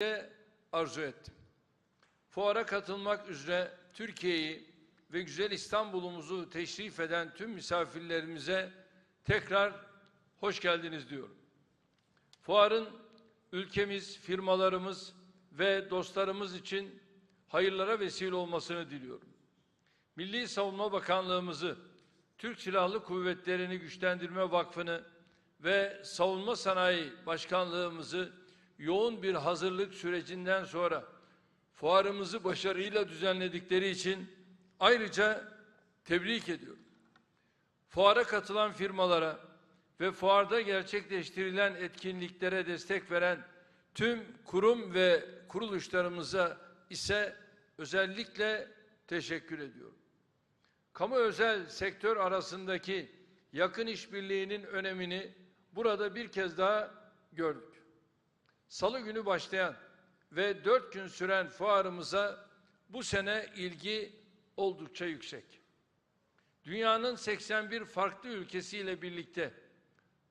de arzu ettim. Fuara katılmak üzere Türkiye'yi ve güzel İstanbul'umuzu teşrif eden tüm misafirlerimize tekrar hoş geldiniz diyorum. Fuarın ülkemiz, firmalarımız ve dostlarımız için hayırlara vesile olmasını diliyorum. Milli Savunma Bakanlığımızı, Türk Silahlı Kuvvetleri'ni Güçlendirme Vakfı'nı ve Savunma Sanayi Başkanlığımızı yoğun bir hazırlık sürecinden sonra fuarımızı başarıyla düzenledikleri için ayrıca tebrik ediyorum. Fuara katılan firmalara ve fuarda gerçekleştirilen etkinliklere destek veren tüm kurum ve kuruluşlarımıza ise özellikle teşekkür ediyorum. Kamu özel sektör arasındaki yakın işbirliğinin önemini burada bir kez daha gördük. Salı günü başlayan ve dört gün süren fuarımıza bu sene ilgi oldukça yüksek. Dünyanın 81 farklı ülkesiyle birlikte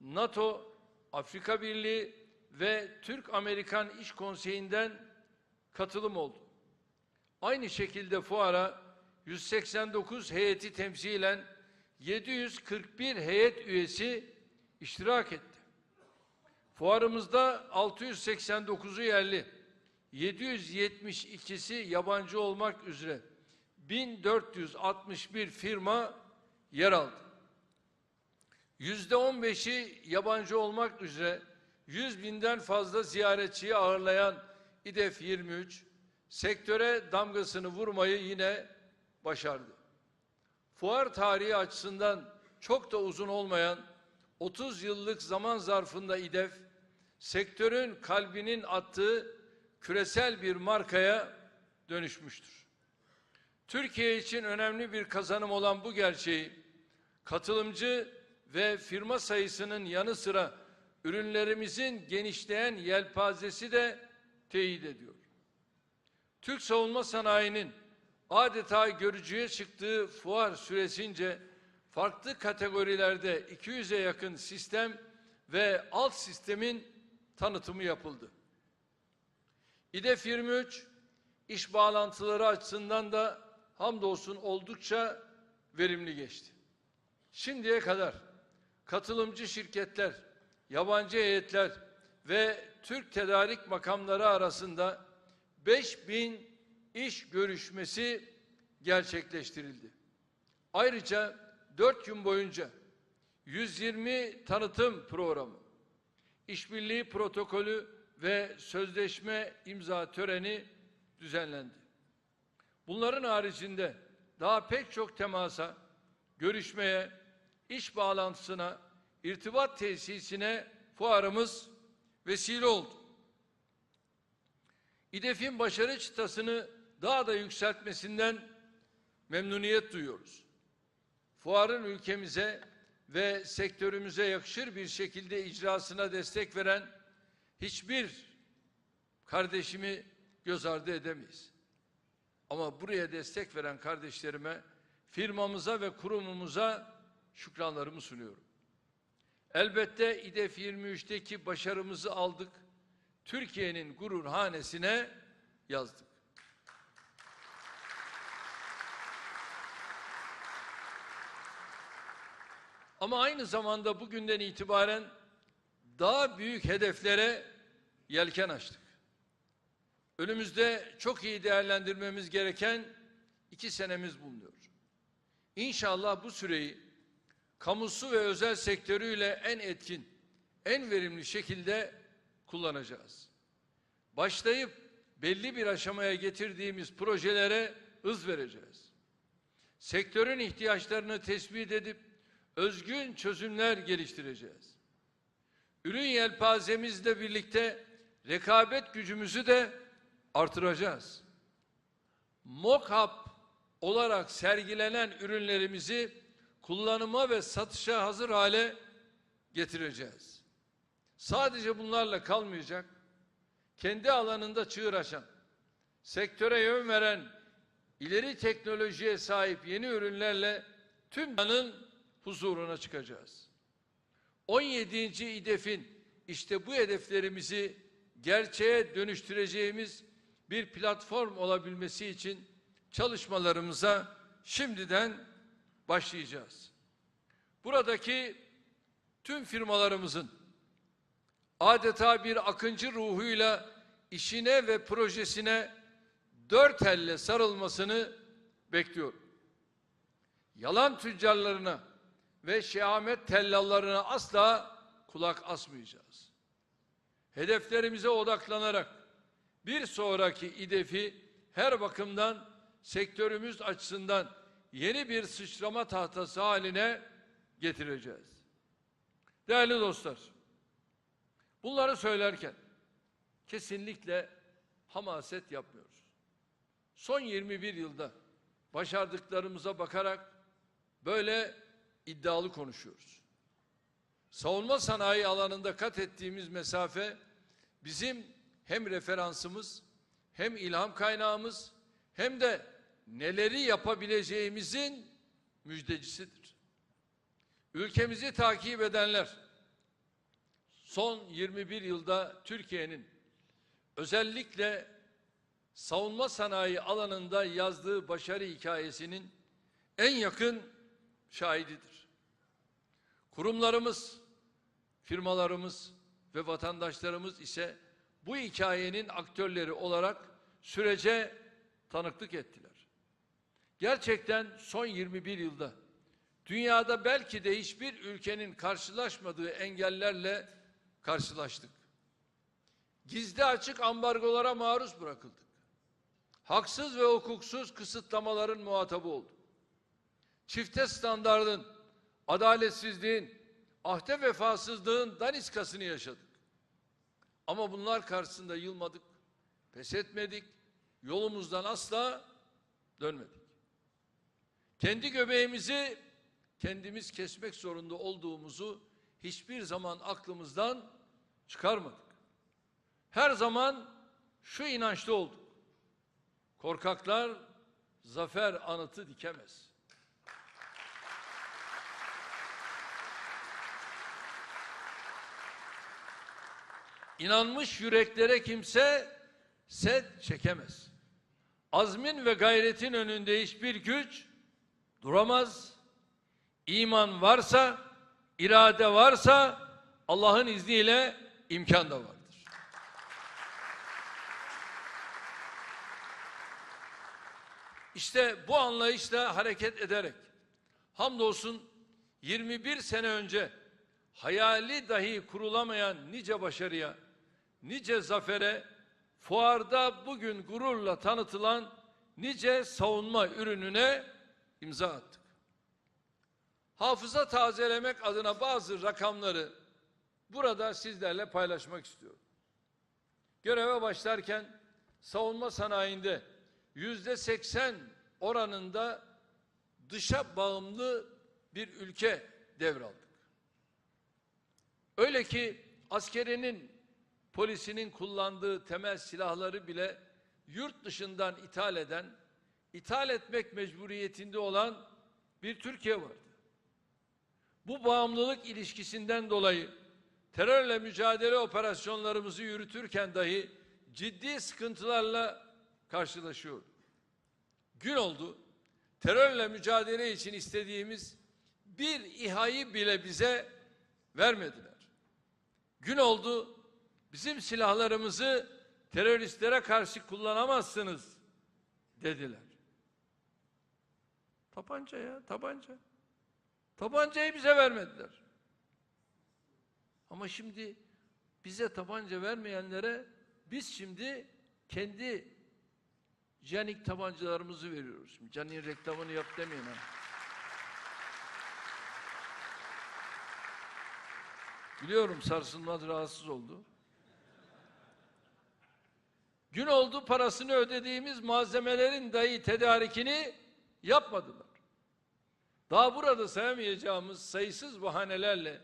NATO, Afrika Birliği ve Türk-Amerikan İş Konseyi'nden katılım oldu. Aynı şekilde fuara 189 heyeti temsilen 741 heyet üyesi iştirak etti. Fuarımızda 689'u yerli, 772'si yabancı olmak üzere 1461 firma yer aldı. Yüzde 15'i yabancı olmak üzere 100 binden fazla ziyaretçiyi ağırlayan İDEF 23 sektöre damgasını vurmayı yine başardı. Fuar tarihi açısından çok da uzun olmayan 30 yıllık zaman zarfında İDEF sektörün kalbinin attığı küresel bir markaya dönüşmüştür. Türkiye için önemli bir kazanım olan bu gerçeği katılımcı ve firma sayısının yanı sıra ürünlerimizin genişleyen yelpazesi de teyit ediyor. Türk savunma sanayinin adeta görücüye çıktığı fuar süresince farklı kategorilerde 200'e yakın sistem ve alt sistemin tanıtımı yapıldı. İDEF 23 iş bağlantıları açısından da hamdolsun oldukça verimli geçti. Şimdiye kadar katılımcı şirketler, yabancı heyetler ve Türk tedarik makamları arasında 5000 iş görüşmesi gerçekleştirildi. Ayrıca 4 gün boyunca 120 tanıtım programı, işbirliği protokolü ve sözleşme imza töreni düzenlendi. Bunların haricinde daha pek çok temasa, görüşmeye, iş bağlantısına, irtibat tesisine fuarımız vesile oldu. İDEF'in başarı çıtasını daha da yükseltmesinden memnuniyet duyuyoruz. Fuarın ülkemize ve sektörümüze yakışır bir şekilde icrasına destek veren hiçbir kardeşimi göz ardı edemeyiz. Ama buraya destek veren kardeşlerime, firmamıza ve kurumumuza şükranlarımı sunuyorum. Elbette İDEF 23'teki başarımızı aldık. Türkiye'nin gurur hanesine yazdık. Ama aynı zamanda bugünden itibaren daha büyük hedeflere yelken açtık. Önümüzde çok iyi değerlendirmemiz gereken iki senemiz bulunuyor. İnşallah bu süreyi kamusu ve özel sektörüyle en etkin, en verimli şekilde kullanacağız. Başlayıp belli bir aşamaya getirdiğimiz projelere hız vereceğiz. Sektörün ihtiyaçlarını tespit edip özgün çözümler geliştireceğiz. Ürün yelpazemizle birlikte rekabet gücümüzü de artıracağız. Mock-up olarak sergilenen ürünlerimizi kullanıma ve satışa hazır hale getireceğiz. Sadece bunlarla kalmayacak, kendi alanında çığır açan, sektöre yön veren, ileri teknolojiye sahip yeni ürünlerle tüm dünyanın huzuruna çıkacağız. 17. İDEF'in işte bu hedeflerimizi gerçeğe dönüştüreceğimiz bir platform olabilmesi için çalışmalarımıza şimdiden başlayacağız. Buradaki tüm firmalarımızın adeta bir akıncı ruhuyla işine ve projesine dört elle sarılmasını bekliyorum. Yalan tüccarlarına ve şehamet tellallarına asla kulak asmayacağız. Hedeflerimize odaklanarak bir sonraki hedefi her bakımdan sektörümüz açısından yeni bir sıçrama tahtası haline getireceğiz. Değerli dostlar, bunları söylerken kesinlikle hamaset yapmıyoruz. Son 21 yılda başardıklarımıza bakarak böyle iddialı konuşuyoruz. Savunma sanayi alanında kat ettiğimiz mesafe bizim hem referansımız hem ilham kaynağımız hem de neleri yapabileceğimizin müjdecisidir. Ülkemizi takip edenler son 21 yılda Türkiye'nin özellikle savunma sanayi alanında yazdığı başarı hikayesinin en yakın şahididir. Kurumlarımız, firmalarımız ve vatandaşlarımız ise bu hikayenin aktörleri olarak sürece tanıklık ettiler. Gerçekten son 21 yılda dünyada belki de hiçbir ülkenin karşılaşmadığı engellerle karşılaştık. Gizli açık ambargolara maruz bırakıldık. Haksız ve hukuksuz kısıtlamaların muhatabı olduk. Çifte standardın, adaletsizliğin, ahde vefasızlığın daniskasını yaşadık. Ama bunlar karşısında yılmadık, pes etmedik, yolumuzdan asla dönmedik. Kendi göbeğimizi kendimiz kesmek zorunda olduğumuzu hiçbir zaman aklımızdan çıkarmadık. Her zaman şu inançta olduk. Korkaklar zafer anıtı dikemez. İnanmış yüreklere kimse set çekemez. Azmin ve gayretin önünde hiçbir güç duramaz. İman varsa, irade varsa Allah'ın izniyle imkan da vardır. İşte bu anlayışla hareket ederek hamdolsun 21 sene önce hayali dahi kurulamayan nice başarıya, nice zafere, fuarda bugün gururla tanıtılan nice savunma ürününe imza attık. Hafıza tazelemek adına bazı rakamları burada sizlerle paylaşmak istiyorum. Göreve başlarken savunma sanayinde yüzde seksen oranında dışa bağımlı bir ülke devraldık. Öyle ki askerinin, polisinin kullandığı temel silahları bile yurt dışından ithal eden, ithal etmek mecburiyetinde olan bir Türkiye vardı. Bu bağımlılık ilişkisinden dolayı terörle mücadele operasyonlarımızı yürütürken dahi ciddi sıkıntılarla karşılaşıyor. Gün oldu, terörle mücadele için istediğimiz bir İHA'yı bile bize vermediler. Gün oldu, bizim silahlarımızı teröristlere karşı kullanamazsınız dediler. Tabanca ya, tabanca. Tabancayı bize vermediler. Ama şimdi bize tabanca vermeyenlere biz şimdi kendi Canik tabancalarımızı veriyoruz. Canik'in reklamını yap demeyin ha. Biliyorum sarsılmaz rahatsız oldu. Gün oldu parasını ödediğimiz malzemelerin dahi tedarikini yapmadılar. Daha burada sayamayacağımız sayısız bahanelerle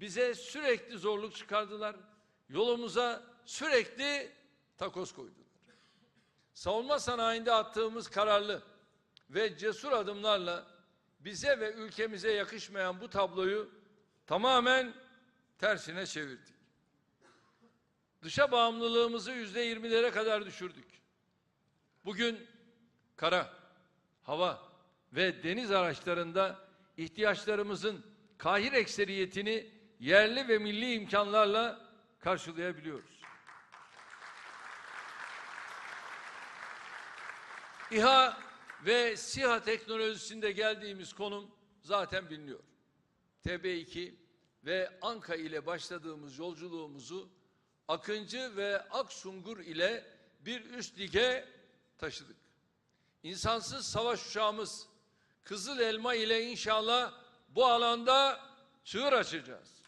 bize sürekli zorluk çıkardılar. Yolumuza sürekli takoz koydular. Savunma sanayinde attığımız kararlı ve cesur adımlarla bize ve ülkemize yakışmayan bu tabloyu tamamen tersine çevirdik. Dışa bağımlılığımızı yüzde yirmilere kadar düşürdük. Bugün kara, hava ve deniz araçlarında ihtiyaçlarımızın kahir ekseriyetini yerli ve milli imkanlarla karşılayabiliyoruz. İHA ve SİHA teknolojisinde geldiğimiz konum zaten biliniyor. TB2 ve Anka ile başladığımız yolculuğumuzu Akıncı ve Aksungur ile bir üst lige taşıdık. İnsansız savaş uçağımız Kızıl Elma ile inşallah bu alanda çığır açacağız.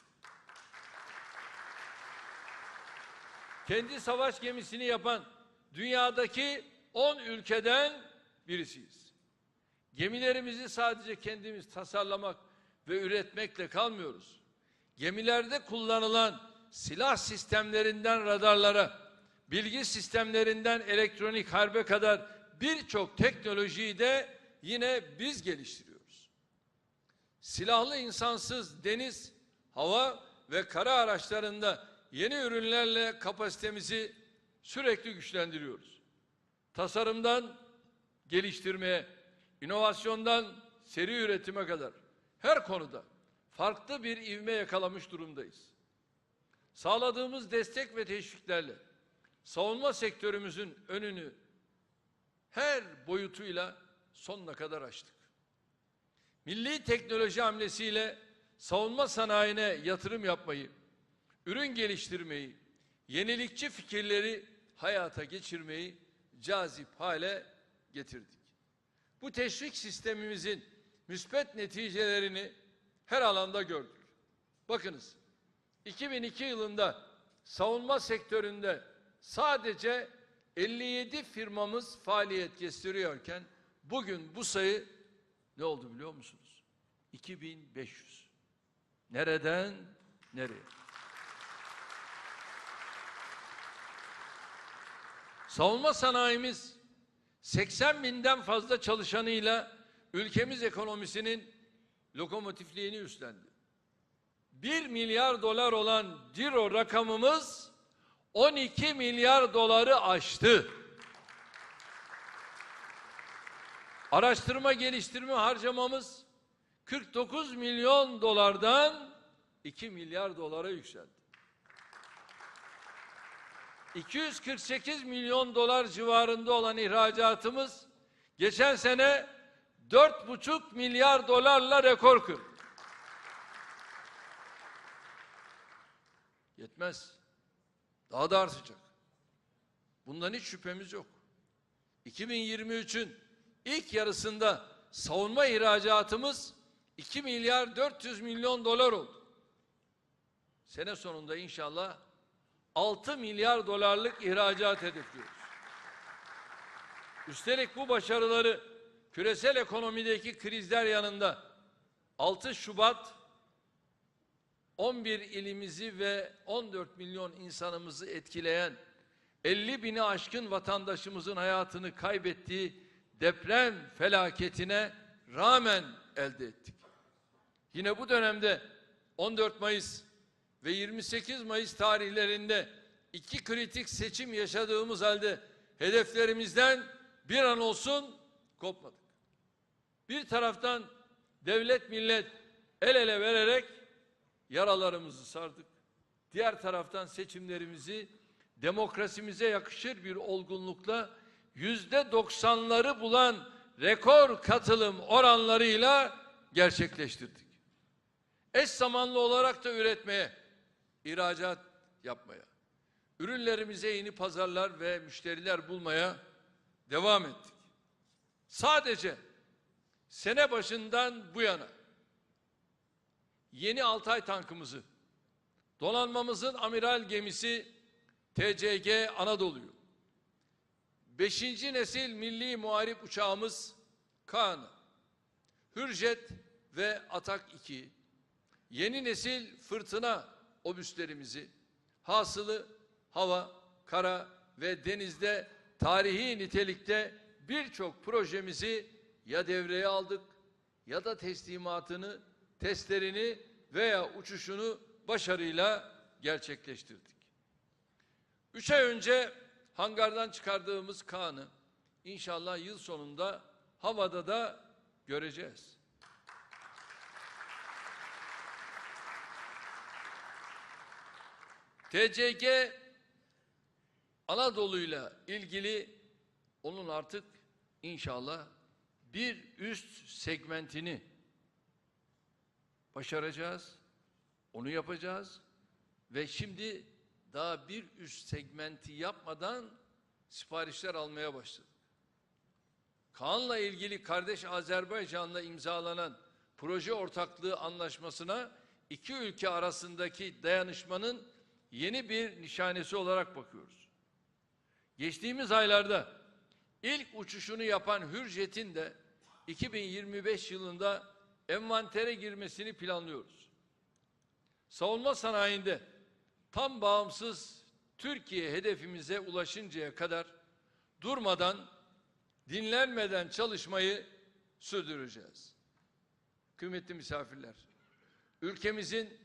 Kendi savaş gemisini yapan dünyadaki 10 ülkeden birisiyiz. Gemilerimizi sadece kendimiz tasarlamak ve üretmekle kalmıyoruz. Gemilerde kullanılan silah sistemlerinden radarlara, bilgi sistemlerinden elektronik harbe kadar birçok teknolojiyi de yine biz geliştiriyoruz. Silahlı insansız deniz, hava ve kara araçlarında yeni ürünlerle kapasitemizi sürekli güçlendiriyoruz. Tasarımdan geliştirmeye, inovasyondan seri üretime kadar her konuda farklı bir ivme yakalamış durumdayız. Sağladığımız destek ve teşviklerle savunma sektörümüzün önünü her boyutuyla sonuna kadar açtık. Milli teknoloji hamlesiyle savunma sanayine yatırım yapmayı, ürün geliştirmeyi, yenilikçi fikirleri hayata geçirmeyi cazip hale getirdik. Bu teşvik sistemimizin müspet neticelerini her alanda gördük. Bakınız 2002 yılında savunma sektöründe sadece 57 firmamız faaliyet gösteriyorken bugün bu sayı ne oldu biliyor musunuz? 2500. Nereden nereye? Savunma sanayimiz 80 binden fazla çalışanıyla ülkemiz ekonomisinin lokomotifliğini üstlendi. 1 milyar dolar olan ciro rakamımız 12 milyar doları aştı. Araştırma geliştirme harcamamız 49 milyon dolardan 2 milyar dolara yükseldi. 248 milyon dolar civarında olan ihracatımız geçen sene 4,5 milyar dolarla rekor kırdı. Yetmez. Daha da artacak. Bundan hiç şüphemiz yok. 2023'ün ilk yarısında savunma ihracatımız 2 milyar 400 milyon dolar oldu. Sene sonunda inşallah 6 milyar dolarlık ihracat hedefliyoruz. Üstelik bu başarıları küresel ekonomideki krizler yanında 6 Şubat 11 ilimizi ve 14 milyon insanımızı etkileyen 50 bini aşkın vatandaşımızın hayatını kaybettiği deprem felaketine rağmen elde ettik. Yine bu dönemde 14 Mayıs ve 28 Mayıs tarihlerinde iki kritik seçim yaşadığımız halde hedeflerimizden bir an olsun kopmadık. Bir taraftan devlet millet el ele vererek yaralarımızı sardık. Diğer taraftan seçimlerimizi demokrasimize yakışır bir olgunlukla yüzde doksanları bulan rekor katılım oranlarıyla gerçekleştirdik. Eş zamanlı olarak da üretmeye, ihracat yapmaya, ürünlerimize yeni pazarlar ve müşteriler bulmaya devam ettik. Sadece sene başından bu yana yeni Altay tankımızı, donanmamızın amiral gemisi TCG Anadolu'yu, beşinci nesil milli muharip uçağımız Kaan, Hürjet ve Atak 2, yeni nesil fırtına obüslerimizi, hasılı hava, kara ve denizde tarihi nitelikte birçok projemizi ya devreye aldık ya da teslimatını, testlerini veya uçuşunu başarıyla gerçekleştirdik. Üç ay önce hangardan çıkardığımız Kaan'ı inşallah yıl sonunda havada da göreceğiz. TCG Anadolu'yla ilgili onun artık inşallah bir üst segmentini başaracağız. Onu yapacağız. Ve şimdi daha bir üst segmenti yapmadan siparişler almaya başladık. Kaan'la ilgili kardeş Azerbaycan'la imzalanan proje ortaklığı anlaşmasına iki ülke arasındaki dayanışmanın yeni bir nişanesi olarak bakıyoruz. Geçtiğimiz aylarda ilk uçuşunu yapan Hürjet'in de 2025 yılında envantere girmesini planlıyoruz. Savunma sanayinde tam bağımsız Türkiye hedefimize ulaşıncaya kadar durmadan, dinlenmeden çalışmayı sürdüreceğiz. Kıymetli misafirler, ülkemizin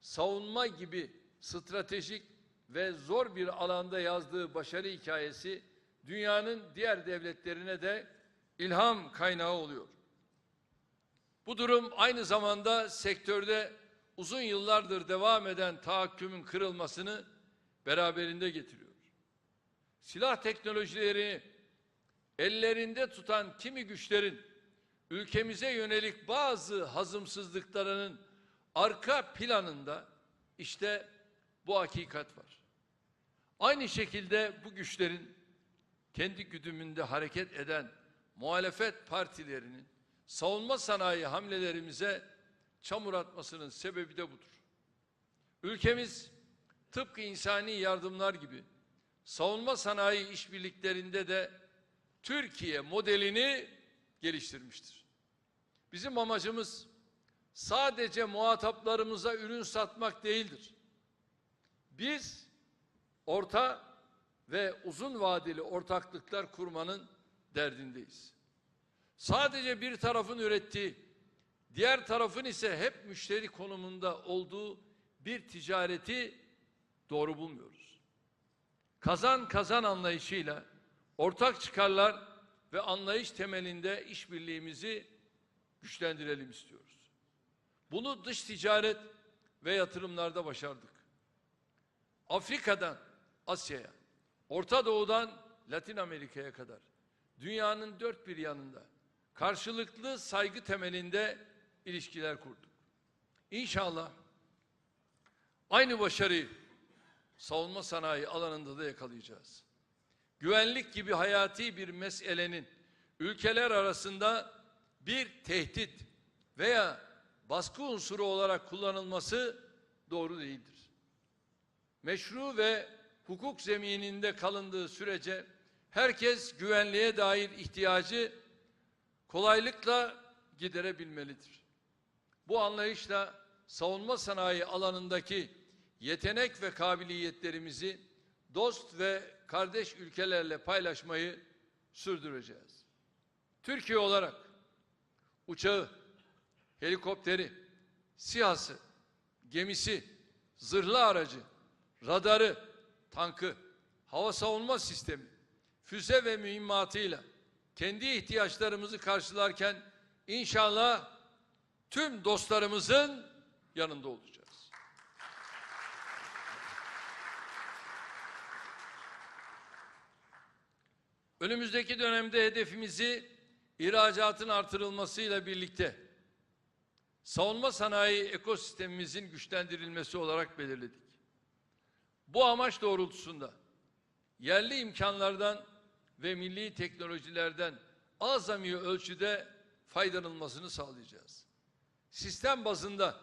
savunma gibi stratejik ve zor bir alanda yazdığı başarı hikayesi dünyanın diğer devletlerine de ilham kaynağı oluyor. Bu durum aynı zamanda sektörde uzun yıllardır devam eden tahakkümün kırılmasını beraberinde getiriyor. Silah teknolojileri ellerinde tutan kimi güçlerin ülkemize yönelik bazı hazımsızlıklarının arka planında işte bu hakikat var. Aynı şekilde bu güçlerin kendi güdümünde hareket eden muhalefet partilerinin savunma sanayi hamlelerimize çamur atmasının sebebi de budur. Ülkemiz tıpkı insani yardımlar gibi savunma sanayi işbirliklerinde de Türkiye modelini geliştirmiştir. Bizim amacımız sadece muhataplarımıza ürün satmak değildir. Biz orta ve uzun vadeli ortaklıklar kurmanın derdindeyiz. Sadece bir tarafın ürettiği, diğer tarafın ise hep müşteri konumunda olduğu bir ticareti doğru bulmuyoruz. Kazan kazan anlayışıyla ortak çıkarlar ve anlayış temelinde işbirliğimizi güçlendirelim istiyoruz. Bunu dış ticaret ve yatırımlarda başardık. Afrika'dan Asya'ya, Orta Doğu'dan Latin Amerika'ya kadar dünyanın dört bir yanında karşılıklı saygı temelinde ilişkiler kurduk. İnşallah aynı başarıyı savunma sanayi alanında da yakalayacağız. Güvenlik gibi hayati bir meselenin ülkeler arasında bir tehdit veya baskı unsuru olarak kullanılması doğru değildir. Meşru ve hukuk zemininde kalındığı sürece herkes güvenliğe dair ihtiyacı kolaylıkla giderebilmelidir. Bu anlayışla savunma sanayi alanındaki yetenek ve kabiliyetlerimizi dost ve kardeş ülkelerle paylaşmayı sürdüreceğiz. Türkiye olarak uçağı, helikopteri, sihası, gemisi, zırhlı aracı, radarı, tankı, hava savunma sistemi, füze ve mühimmatıyla kendi ihtiyaçlarımızı karşılarken inşallah tüm dostlarımızın yanında olacağız. Önümüzdeki dönemde hedefimizi ihracatın artırılmasıyla birlikte savunma sanayi ekosistemimizin güçlendirilmesi olarak belirledik. Bu amaç doğrultusunda yerli imkanlardan ve milli teknolojilerden azami ölçüde faydalanılmasını sağlayacağız. Sistem bazında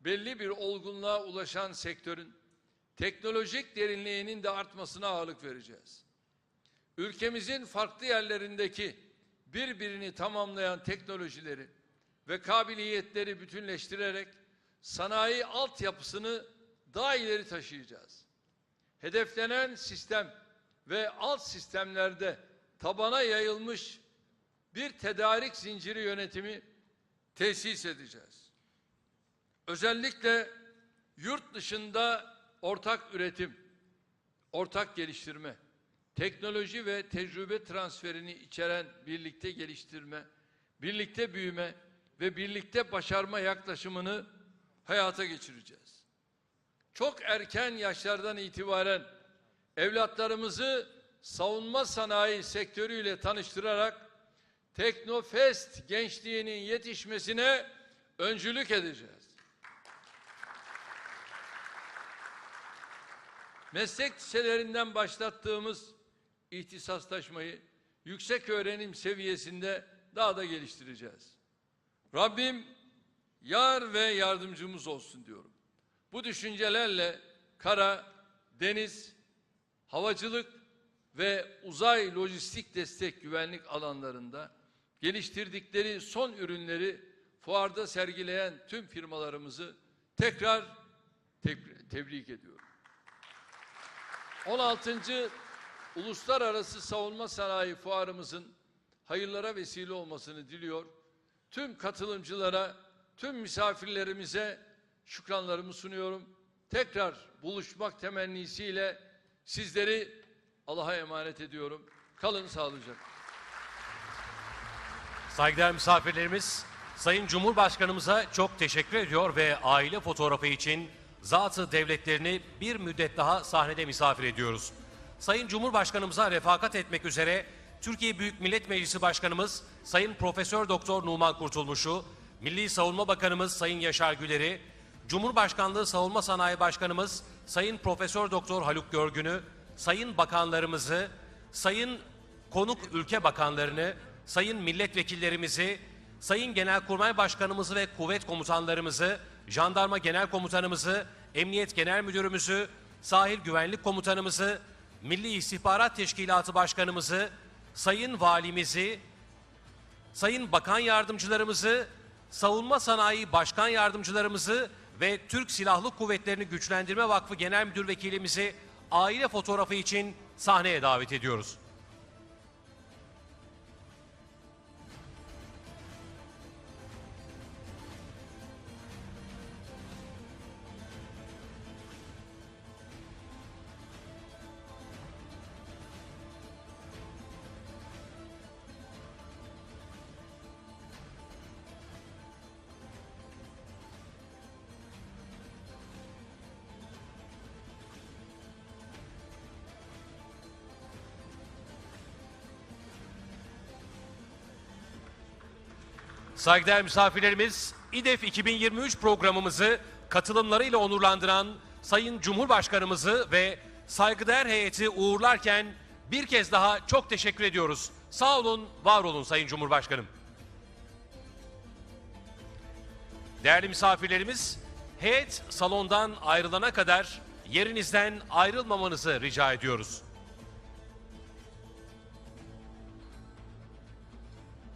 belli bir olgunluğa ulaşan sektörün teknolojik derinliğinin de artmasına ağırlık vereceğiz. Ülkemizin farklı yerlerindeki birbirini tamamlayan teknolojileri ve kabiliyetleri bütünleştirerek sanayi altyapısını daha ileri taşıyacağız. Hedeflenen sistem ve alt sistemlerde tabana yayılmış bir tedarik zinciri yönetimi tesis edeceğiz. Özellikle yurt dışında ortak üretim, ortak geliştirme, teknoloji ve tecrübe transferini içeren birlikte geliştirme, birlikte büyüme ve birlikte başarma yaklaşımını hayata geçireceğiz. Çok erken yaşlardan itibaren evlatlarımızı savunma sanayi sektörüyle tanıştırarak Teknofest gençliğinin yetişmesine öncülük edeceğiz. Meslek liselerinden başlattığımız ihtisaslaşmayı yüksek öğrenim seviyesinde daha da geliştireceğiz. Rabbim yar ve yardımcımız olsun diyorum. Bu düşüncelerle kara, deniz, havacılık ve uzay lojistik destek güvenlik alanlarında geliştirdikleri son ürünleri fuarda sergileyen tüm firmalarımızı tekrar tebri- tebrik ediyorum. 16. Uluslararası Savunma Sanayi Fuarımızın hayırlara vesile olmasını diliyor. Tüm katılımcılara, tüm misafirlerimize şükranlarımı sunuyorum. Tekrar buluşmak temennisiyle sizleri Allah'a emanet ediyorum. Kalın sağlıcakla. Saygıdeğer misafirlerimiz, Sayın Cumhurbaşkanımıza çok teşekkür ediyor ve aile fotoğrafı için zatı devletlerini bir müddet daha sahnede misafir ediyoruz. Sayın Cumhurbaşkanımıza refakat etmek üzere Türkiye Büyük Millet Meclisi Başkanımız Sayın Profesör Doktor Numan Kurtulmuş'u, Milli Savunma Bakanımız Sayın Yaşar Güler'i, Cumhurbaşkanlığı Savunma Sanayi Başkanımız Sayın Profesör Doktor Haluk Görgün'ü, Sayın Bakanlarımızı, Sayın konuk ülke bakanlarını, sayın milletvekillerimizi, sayın genelkurmay başkanımızı ve kuvvet komutanlarımızı, jandarma genel komutanımızı, emniyet genel müdürümüzü, sahil güvenlik komutanımızı, Milli İstihbarat Teşkilatı başkanımızı, sayın valimizi, sayın bakan yardımcılarımızı, savunma sanayi başkan yardımcılarımızı ve Türk Silahlı Kuvvetlerini Güçlendirme Vakfı Genel Müdür Vekilimizi aile fotoğrafı için sahneye davet ediyoruz. Saygıdeğer misafirlerimiz, İDEF 2023 programımızı katılımlarıyla onurlandıran Sayın Cumhurbaşkanımızı ve saygıdeğer heyeti uğurlarken bir kez daha çok teşekkür ediyoruz. Sağ olun, var olun Sayın Cumhurbaşkanım. Değerli misafirlerimiz, heyet salondan ayrılana kadar yerinizden ayrılmamanızı rica ediyoruz.